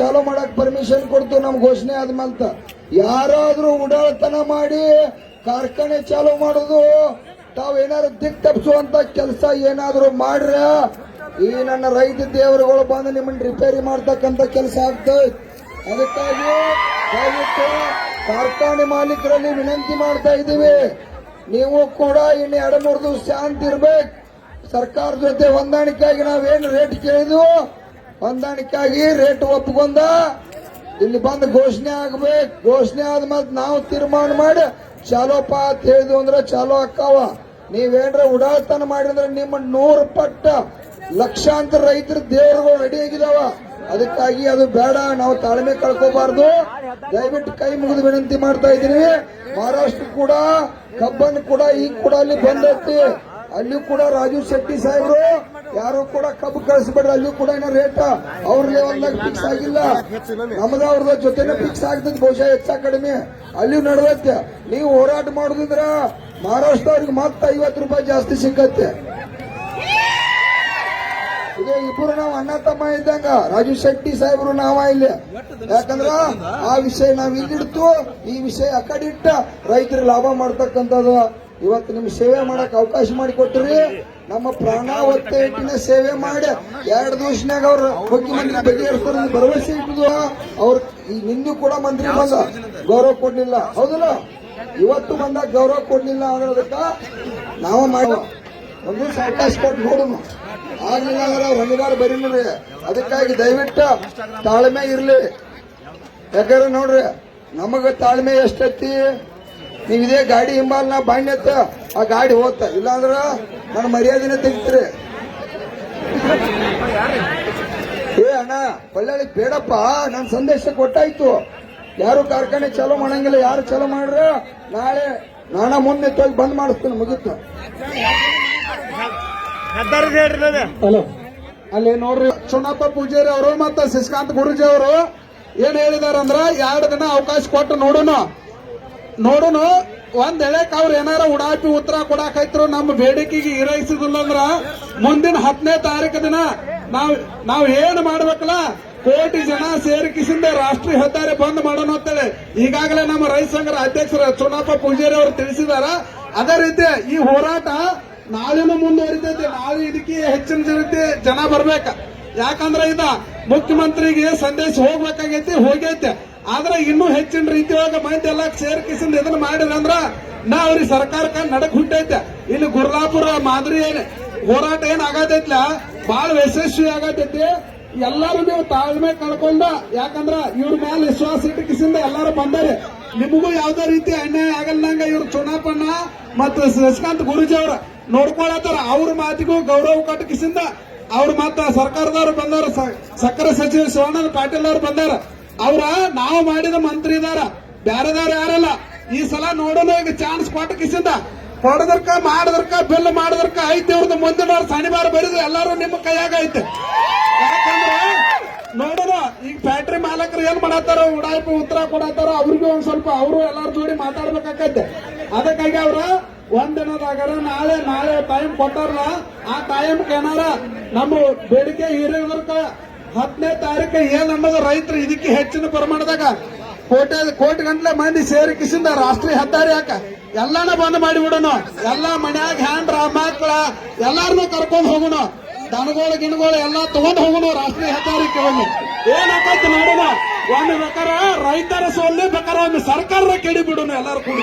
ಚಾಲೂ ಮಾಡಕ್ ಪರ್ಮಿಷನ್ ಕೊಡ್ತು, ನಮ್ ಘೋಷಣೆ ಆದ್ಮೇಲೆ ಯಾರಾದ್ರೂ ಉಡಾಳತನ ಮಾಡಿ ಕಾರ್ಖಾನೆ ಚಾಲೂ ಮಾಡೋದು, ತಾವ್ ಏನಾದ್ರು ದಿಕ್ ತಪ್ಪಿಸುವಂತ ಕೆಲಸ ಏನಾದ್ರು ಮಾಡ್ರ, ಈ ನನ್ನ ರೈತ ದೇವರುಗಳು ಬಂದು ನಿಮ್ಮನ್ನ ರಿಪೇರಿ ಮಾಡ್ತಕ್ಕಂತ ಕೆಲಸ ಆಗ್ತದೆ ಅದಕ್ಕಾಗಿ ದಯವಿಟ್ಟು ಕಾರ್ಖಾನೆ ಮಾಲೀಕರಲ್ಲಿ ವಿನಂತಿ ಮಾಡ್ತಾ ಇದ್ದೀವಿ. ನೀವು ಕೂಡ ಇನ್ನು ಎರಡು ಮೂರು ದಿವಸ ಶಾಂತಿ ಇರ್ಬೇಕು. ಸರ್ಕಾರ ಜೊತೆ ಹೊಂದಾಣಿಕೆಯಾಗಿ ನಾವೇನು ರೇಟ್ ಕೇಳಿದ್ವು? ಹೊಂದಾಣಿಕೆಯಾಗಿ ರೇಟ್ ಒಪ್ಕೊಂಡ ಇಲ್ಲಿ ಬಂದು ಘೋಷಣೆ ಆಗ್ಬೇಕು. ಘೋಷಣೆ ಆದ್ಮೇಲೆ ನಾವು ತೀರ್ಮಾನ ಮಾಡಿ ಚಾಲೋಪ ಅಂತ ಹೇಳಿದ್ವು ಅಂದ್ರೆ ಚಾಲೋ ಅಕ್ಕಾವ. ನೀವೇನ್ರ ಉಡಾಳ್ತನ ಮಾಡಿದ್ರೆ ನಿಮ್ಮ ನೂರು ಪಟ್ಟ ಲಕ್ಷಾಂತರ ರೈತರ ದೇವರುಗಳು ರೆಡಿ ಆಗಿದಾವ. ಅದಕ್ಕಾಗಿ ಅದು ಬೇಡ, ನಾವು ತಾಳ್ಮೆ ಕಳ್ಕೋಬಾರ್ದು. ದಯವಿಟ್ಟು ಕೈ ಮುಗಿದು ವಿನಂತಿ ಮಾಡ್ತಾ ಇದ್ದೀನಿ. ಮಹಾರಾಷ್ಟ್ರ ಕೂಡ, ಕಬ್ಬನ್ ಕೂಡ ಈಗ ಕೂಡ ಅಲ್ಲಿ ಬಂದೈತಿ ಅಲ್ಲಿ ಕೂಡ ರಾಜು ಶೆಟ್ಟಿ ಸಾಹೇಬ್ರು ಯಾರು ಕೂಡ ಕಬ್ಬು ಕಳಿಸ್ಬೇಡ್ರಿ, ಅಲ್ಲಿ ಕೂಡ ಏನೋ ರೇಟ್ ಅವ್ರ ಲೆವೆಲ್ದಾಗ ಫಿಕ್ಸ್ ಆಗಿಲ್ಲ. ನಮ್ದ ಅವ್ರದ ಜೊತೆನೆ ಫಿಕ್ಸ್ ಆಗ್ತದೆ, ಬಹುಶಃ ಹೆಚ್ಚ ಕಡಿಮೆ. ಅಲ್ಲಿ ನಡೆದೈತೆ. ನೀವು ಹೋರಾಟ ಮಾಡುದ್ರ ಮಹಾರಾಷ್ಟ್ರ ಅವ್ರಿಗೆ ಮತ್ತೆ ಐವತ್ತು ರೂಪಾಯಿ ಜಾಸ್ತಿ ಸಿಕ್ಕತ್ತೆ. ಇದೇ ಇಬ್ಬರು ನಾವು ಅಣ್ಣ ತಮ್ಮ ಇದ್ದಂಗ, ರಾಜು ಶೆಟ್ಟಿ ಸಾಹೇಬರು ನಾವ ಇಲ್ಲಿ. ಯಾಕಂದ್ರ ಆ ವಿಷಯ ನಾವ್ ಇಲ್ಲಿಡ್ತು ಈ ವಿಷಯ ಆ ಕಡೆ ಇಟ್ಟ ರೈತರು ಲಾಭ ಮಾಡ್ತಕ್ಕಂಥದ್ದು. ಇವತ್ತು ನಿಮ್ ಸೇವೆ ಮಾಡಕ್ ಅವಕಾಶ ಮಾಡಿಕೊಟ್ರಿ ನಮ್ಮ ಪ್ರಾಣಾವತ್ತೆ ಇಟ್ಟಿನ ಸೇವೆ ಮಾಡಿ. ಎರಡು ದಿವಸನಾಗ ಅವ್ರ ಮುಖ್ಯಮಂತ್ರಿ ಬಗೆಹರಿಸ್ತಾರ ಭರವಸೆ ಇಟ್ಟಿದ್ವ ಅವ್ರ ನಿಂದು ಕೂಡ ಮಂತ್ರಿ ಬಂದ. ಗೌರವ ಕೊಡ್ಲಿಲ್ಲ. ಹೌದಲ್ಲ? ಇವತ್ತು ಬಂದಾಗ ಗೌರವ ಕೊಡ್ಲಿಲ್ಲ ಅನ್ನೋದಕ್ಕ ನಾವು ಮಾಡುವ. ಒಂದು ಅವಕಾಶ ಕೊಟ್ಟು ನೋಡೋಣ ಆಗ್ಲಿಲ್ಲ ಅಂದ್ರೆ ಹೊಂದಿಗಾರ ಬರೀ ನೋಡ್ರಿ. ಅದಕ್ಕಾಗಿ ದಯವಿಟ್ಟು ತಾಳ್ಮೆ ಇರ್ಲಿ. ಯಾಕಂದ್ರೆ ನೋಡ್ರಿ, ನಮಗ ತಾಳ್ಮೆ ಎಷ್ಟೈತಿ? ನೀವ್ ಇದೇ ಗಾಡಿ ಹಿಂಬಾಲ್ ಬಾಣ್ಯತ್ತ ಆ ಗಾಡಿ ಹೋಗ್ತ ಇಲ್ಲಾಂದ್ರ ನನ್ನ ಮರ್ಯಾದೆನೆ ತೆಗಿತ್ರಿ. ಏ ಅಣ್ಣ ಬಳ್ಳಾಳಿ ಬೇಡಪ್ಪ ನನ್ನ ಸಂದೇಶ ಕೊಟ್ಟಾಯ್ತು. ಯಾರು ಕಾರ್ಖಾನೆ ಚಾಲೂ ಮಾಡಂಗಿಲ್ಲ ಯಾರು ಚಲೋ ಮಾಡ್ರ ನಾಳೆ ನಾನ ಮುಂದೆ ತೊಗಿ ಬಂದ್ ಮಾಡಿಸ್ತೀನಿ ಮುಗೀತು. ಹಲೋ. ಅಲ್ಲಿ ನೋಡ್ರಿ ಚುನಪ್ಪ ಪೂಜಾರಿ ಅವರು ಮತ್ತ ಶಶಿಕಾಂತ್ ಗುರುಜಿ ಅವರು ಏನ್ ಹೇಳಿದಾರಂದ್ರ ಎರಡು ದಿನ ಅವಕಾಶ ಕೊಟ್ಟು ನೋಡೋಣ ನೋಡೋಣ ಒಂದ್ ಎಳೆಕ್ ಅವ್ರ ಏನಾರ ಉಡಾಪಿ ಉತ್ತರ ಕೊಡಾಕೈತ್ರು ನಮ್ಮ ಬೇಡಿಕೆಗೆ ಈರೈಸಿದಿಲ್ಲ ಅಂದ್ರ ಮುಂದಿನ ಹತ್ತನೇ ತಾರೀಕು ದಿನ ನಾವ್ ನಾವ್ ಏನ್ ಮಾಡ್ಬೇಕಲ್ಲ? ಕೋಟಿ ಜನ ಸೇರಿಕಿಸಿಂದ ರಾಷ್ಟ್ರೀಯ ಹೆದ್ದಾರಿ ಬಂದ್ ಮಾಡೋಣ ಅಂತೇಳಿ. ಈಗಾಗಲೇ ನಮ್ಮ ರೈತ ಸಂಘದ ಅಧ್ಯಕ್ಷರು ಚುನಾಪ ಪೂಜಾರಿ ಅವರು ತಿಳಿಸಿದಾರ. ಅದೇ ರೀತಿ ಈ ಹೋರಾಟ ನಾಳೆನೂ ಮುಂದುವರಿತೈತಿ, ನಾಳೆ ಇದಕ್ಕೆ ಹೆಚ್ಚಿನ ಜನತೆ, ಜನ ಬರ್ಬೇಕ. ಯಾಕಂದ್ರೆ ಇದ ಮುಖ್ಯಮಂತ್ರಿಗೆ ಸಂದೇಶ ಹೋಗ್ಬೇಕಾಗೈತಿ, ಹೋಗೈತೆ. ಆದ್ರೆ ಇನ್ನೂ ಹೆಚ್ಚಿನ ರೀತಿಯೊಳಗ ಮಂದಿ ಎಲ್ಲ ಸೇರ್ಕಿಸಿಂದ ಇದನ್ನ ಮಾಡಿದ್ರಂದ್ರ ನಾ ಅವ್ರಿಗೆ ಸರ್ಕಾರಕ್ಕೆ ನಡಕ್ ಹುಟ್ಟೈತೆ. ಇಲ್ಲಿ ಗುರ್ಲಾಪುರ ಮಾದರಿ ಏನ್ ಹೋರಾಟ ಏನ್ ಆಗತೈತ್ಲ? ಬಹಳ ಯಶಸ್ವಿ ಆಗತೈತಿ. ಎಲ್ಲಾರು ನೀವು ತಾಳ್ಮೆ ಕಳ್ಕೊಂಡ, ಯಾಕಂದ್ರ ಇವ್ರ ಮ್ಯಾಲ ವಿಶ್ವಾಸ ಇಟ್ಟಕಿಸಿಂದ ಎಲ್ಲಾರು ಬಂದಾರೆ. ನಿಮಗೂ ಯಾವ್ದೇ ರೀತಿ ಅನ್ಯಾಯ ಆಗಲ್ದಂಗ ಇವ್ರು ಚುನಾಪಣ್ಣ ಮತ್ತು ಶಶಿಕಾಂತ್ ಗುರುಜಿ ಅವ್ರ ನೋಡ್ಕೊಳತ್ತಾರ. ಅವ್ರ ಮಾತಿಗೂ ಗೌರವ ಕಟ್ಟಕಿಸಿಂದ ಅವ್ರ ಮತ್ತ ಸರ್ಕಾರದವ್ರು ಬಂದಾರ ಸಕ್ಕರೆ ಸಚಿವ ಶಿವಾನಂದ ಪಾಟೀಲ್ ಅವ್ರು ಬಂದಾರ. ಅವ್ರ ನಾವು ಮಾಡಿದ ಮಂತ್ರಿ ಇದಾರ ಬ್ಯಾರದಾರ ಯಾರಲ್ಲ? ಈ ಸಲ ನೋಡೋಣ ಈಗ ಚಾನ್ಸ್ ಕೊಟ್ಟಕಿಸಿಂದ. ಹೊಡೆದರ್ಕ ಮಾಡದರ್ಕ, ಬಿಲ್ ಮಾಡದರ್ಕ ಐತಿ ಅವ್ರದ್ದು ಮುಂದಿನ ಶನಿವಾರ ಬರೀದ್ರೆ ಎಲ್ಲಾರು ನಿಮ್ಮ ಕೈಯಾಗ ಐತೆ. ಯಾಕಂದ್ರೆ ನೋಡೋಣ, ಈಗ ಫ್ಯಾಕ್ಟ್ರಿ ಮಾಲಕರು ಏನ್ ಮಾಡತ್ತಾರ, ಉಡಾಯಿಪ ಉತ್ತರ ಕೊಡತ್ತಾರ, ಅವ್ರಿಗೂ ಒಂದ್ ಸ್ವಲ್ಪ ಅವರು ಎಲ್ಲಾರ ಜೋಡಿ ಮಾತಾಡ್ಬೇಕಾಗತ್ತೆ. ಅದಕ್ಕಾಗಿ ಅವ್ರ ಒಂದ್ ದಿನದಾಗಾರ ನಾಳೆ ನಾಳೆ ಟೈಮ್ ಕೊಟ್ಟಾರ ಆ ಟೈಮ್ ಏನಾರ ನಮ್ಮ ಬೇಡಿಕೆ ಈರೇದರ್ಕ ಹತ್ತನೇ ತಾರೀಕು ಏನ್ ಅನ್ನೋದು ರೈತರು ಇದಕ್ಕೆ ಹೆಚ್ಚಿನ ಪ್ರಮಾಣದಾಗ ಕೋಟೆ ಕೋಟಿ ಗಂಟ್ಲೆ ಮಂದಿ ಸೇರಿಕಿಸಿಂದ ರಾಷ್ಟ್ರೀಯ ಹೆದ್ದಾರಿ ಯಾಕ ಎಲ್ಲಾನ ಬಂದ್ ಮಾಡಿ ಬಿಡೋಣ. ಎಲ್ಲಾ ಮನ್ಯಾಗ ಹ್ಯಾಂಡ್ರ ಮಕ್ಕಳ ಎಲ್ಲಾರನು ಕರ್ಕೊಂಡ್ ಹೋಗೋಣ. ದನಗಳು ಗಿಣಗಳು ಎಲ್ಲಾ ತಗೊಂಡ್ ಹೋಗೋಣ ರಾಷ್ಟ್ರೀಯ ಹೆದ್ದಾರಿ ಕೇಳೋಣ. ಏನಾಗೈತಿ ನೋಡೋಣ. ಒಂದು ಬೇಕಾರ ರೈತರ ಸೋಲ್ಲಿ ಬೇಕಾರ ಒಂದು ಸರ್ಕಾರ ಕೆಡಿ ಬಿಡೋಣ ಎಲ್ಲಾರು ಕೂಡಿ